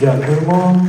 Дякуємо.